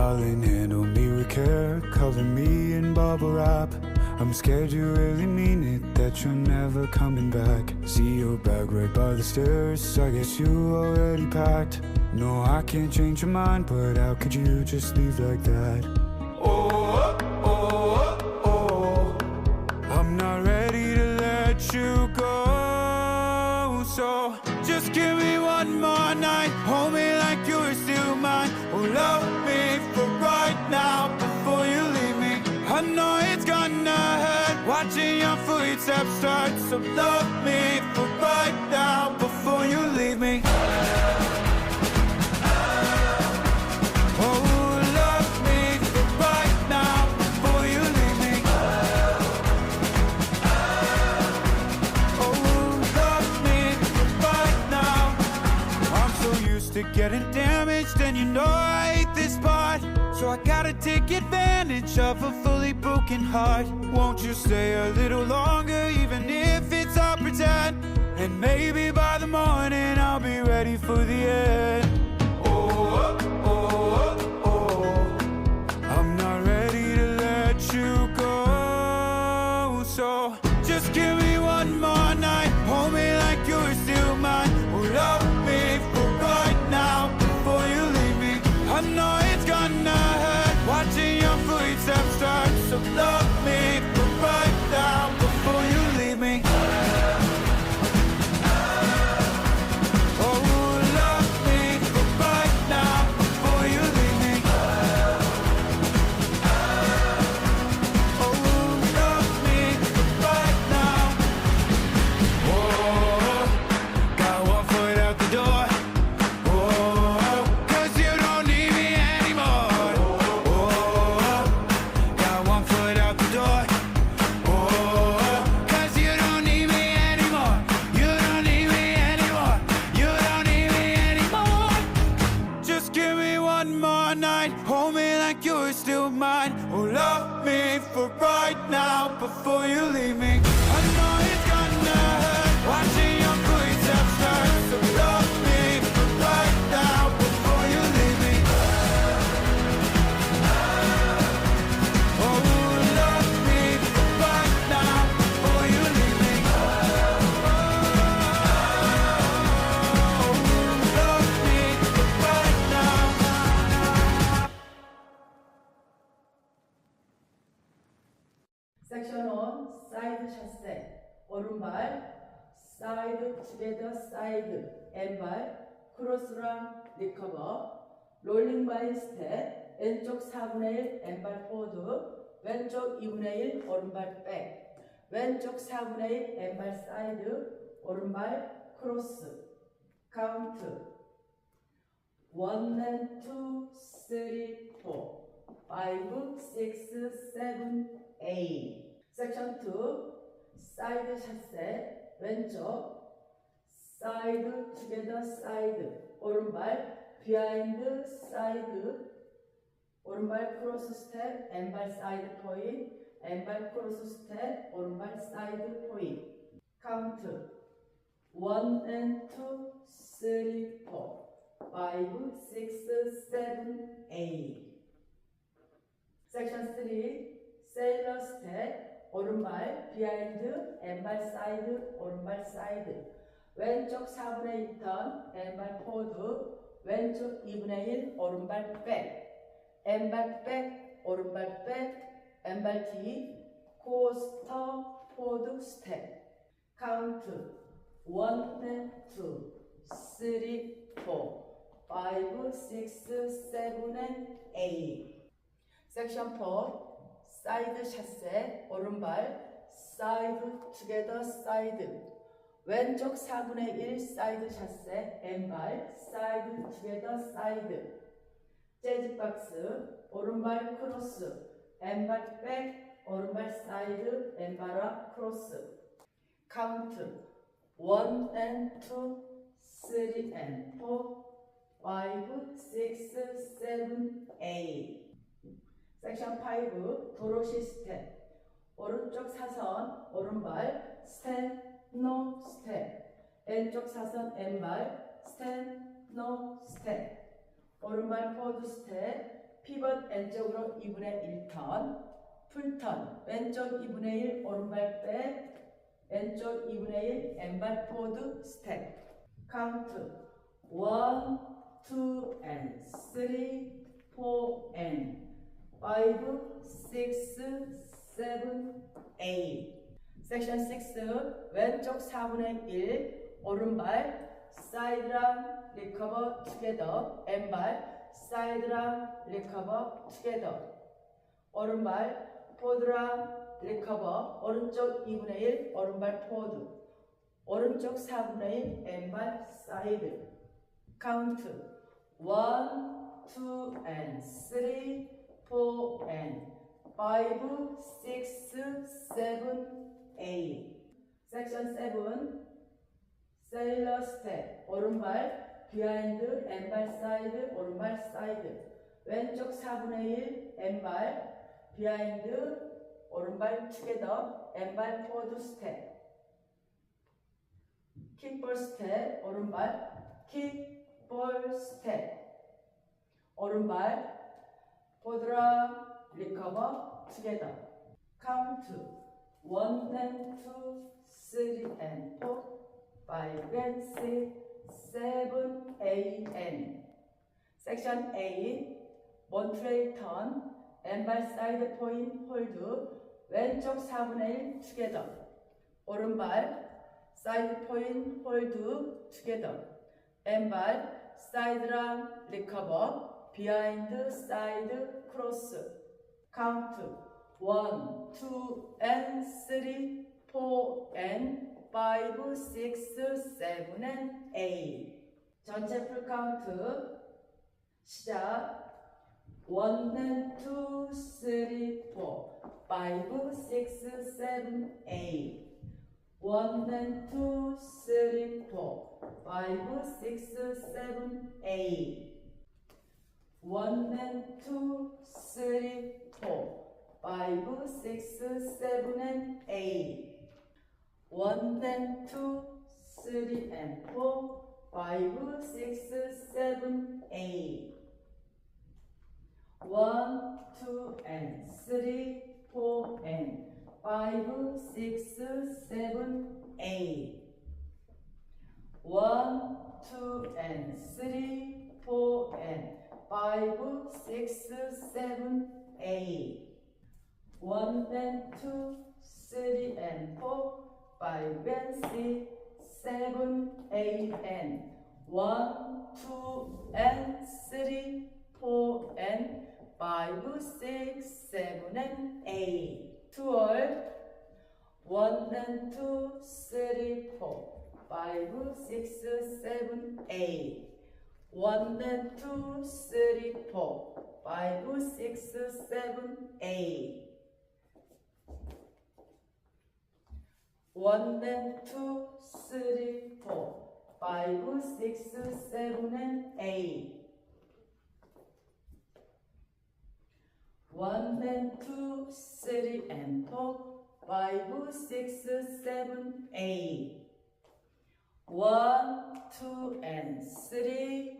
Darling, handle me with care, cover me in bubble wrap. I'm scared you really mean it, that you're never coming back. See your bag right by the stairs, I guess you already packed. No, I can't change your mind, but how could you just leave like that? Oh, now before you leave me. I know it's gonna hurt watching your footsteps start. So love me for right now before you leave me. Oh, love me right now before you leave me. Oh, love me right now. I'm so used to getting damaged, and you know I hate this part. So I gotta take advantage of a fully broken heart. Won't you stay a little longer, even if it's all pretend? And maybe by the morning I'll be ready for the end. Oh, love me for right now before you leave me. I know it's gonna hurt watching your 1 사이드 샷세 오른발 사이드 투게더 사이드 왼발 크로스랑 리커버 롤링 바이 스텝 왼쪽 4분의 1 왼발 포드 왼쪽 2분의 1 오른발 백 왼쪽 4분의 1 왼발 사이드 오른발 크로스 카운트 1 and 2 3 4 5 6 7 A 섹션 2 사이드 샷셋 왼쪽. 사이드 투게더 사이드. 오른발 비하인드 사이드. 오른발 크로스 스텝 왼발 사이드 포인. 왼발 크로스 스텝 오른발 사이드 포인. 카운트. 1 and 2 3 4 5 6 7 8 섹션 3 세일러 스텝 오른발 비하인드 왼발 사이드 오른발 사이드. 왼쪽 4분의 1턴 왼발 포드 왼쪽 2분의 1 오른발 백. 왼발 백 오른발 백 왼발 뒤 코스터 포드 스텝. 카운트. 1 and 2 3 4 5 6 7 and 8 섹션 4 사이드 샷셋 오른발 사이드 투게더 사이드 왼쪽 4분의 1 사이드 샷셋 왼발 사이드 투게더 사이드 재즈 박스 오른발 크로스. 왼발 백 오른발 사이드 왼발 앞 크로스. 카운트. 1 and 2 3 and 4 5 6 7 8 섹션 5 도로 시스템 오른쪽 사선 오른발 스탠 노 스텝 왼쪽 사선 왼발 스탠 노 스텝 오른발 포드 스텝 피벗 왼쪽으로 2분의 1턴, 풀턴, 왼쪽 2분의 1 오른발 백, 왼쪽 2분의 1 왼발 포드 스텝. 카운트 1, 2 and 3, 4 and 5, 6, 7, 8. 섹션 6 왼쪽 4분의 1 오른발 사이드랑 리커버 투게더 왼발 사이드랑 리커버 투게더 오른발 포드랑 리커버 오른쪽 2분의 1 오른발 포드 오른쪽 4분의 1 왼발 사이드 카운트 1, 2 and 3, 4 and 5, 6, 7, 8 섹션 7 세일러 스텝 오른발 비하인드 왼발 사이드 오른발 사이드 왼쪽 4분의 1 왼발 비하인드 오른발 투게더 왼발 포드 스텝 킥볼 스텝 오른발 킥볼 스텝 오른발 포드라 리커버 투게더 카운트 1 and 2 3 and 4 5 and 6 7 8 and. 섹션 8 몬트레일 턴 왼발 사이드 포인 홀드 왼쪽 4분의 1 투게더 오른발 사이드 포인 홀드 투게더 왼발 사이드랑 리커버 비하인드 사이드 크로스 카운트 1, 2 and 3 4 and 5, 6, 7 and 8 전체 풀 카운트 시작 1 and 2, 3, 4 5, 6, 7, 8 1 and 2, 3, 4 5, 6, 7, 8 1 and 2, 3, 4 5, 6, 7 and 8 1 and 2, 3 and 4 5, 6, 7, 8 1, 2 and 3, 4 and 5, 6, 7, 8 1, 2 and 3, 4 and 5, 6, 7, 8 1 and 2, 3 and 4 5 and 6, 7, 8 and 1, 2 and 3, 4 and 5, 6, 7 and 8 2월 1 and 2, 3, 4 5, 6, 7, 8 1 and 2, 3, 4 5, 6, 7, 8 1 and 2, 3, 4 5, 6, 7, and 8 1 and 2, 3 and 4 5, 6, 7, 8 1, 2 and 3,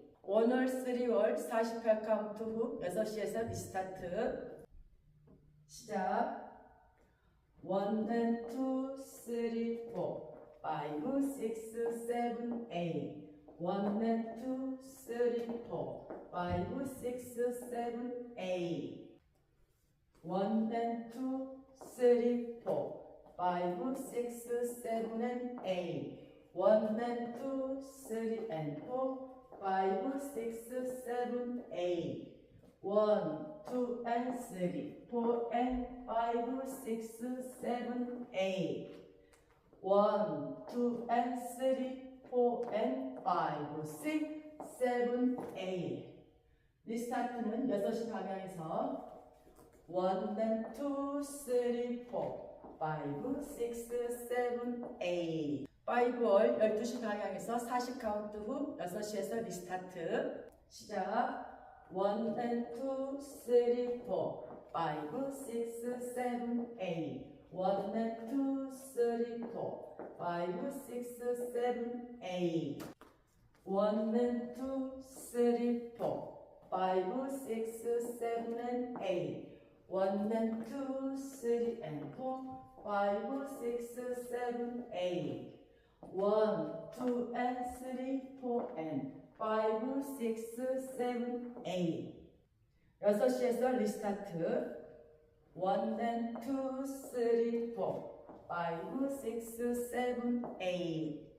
1월 3월 48 카운트 후 6시에서 리스타트 시작 1 and 2, 3, 4 5, 6, 7, 8 1 and 2, 3, 4 5, 6, 7, 8 1 and 2, 3, 4 5, 6, 7, and 8 1 and 2, 3 and 4 5, 6, 7, 8 1, 2 and 3 4 and 5, 6, 7, 8 1, 2 and 3 4 and 5, 6, 7, 8 리스타트는 6시 방향에서 One and two, three, four, five, six, seven, eight. 5월 12시 방향에서 40 카운트 후 6시에서 리스타트. 시작. One and two, three, four, five, six, seven, eight. One and two, three, four, five, six, seven, eight. One and two, three, four, five, six, seven, and eight. One and two, three, and four, five, six, seven, eight. One, two, and three, four, and five, six, seven, eight. 여섯 시에서 리스타트. One and two, three, four, five, six, seven, eight.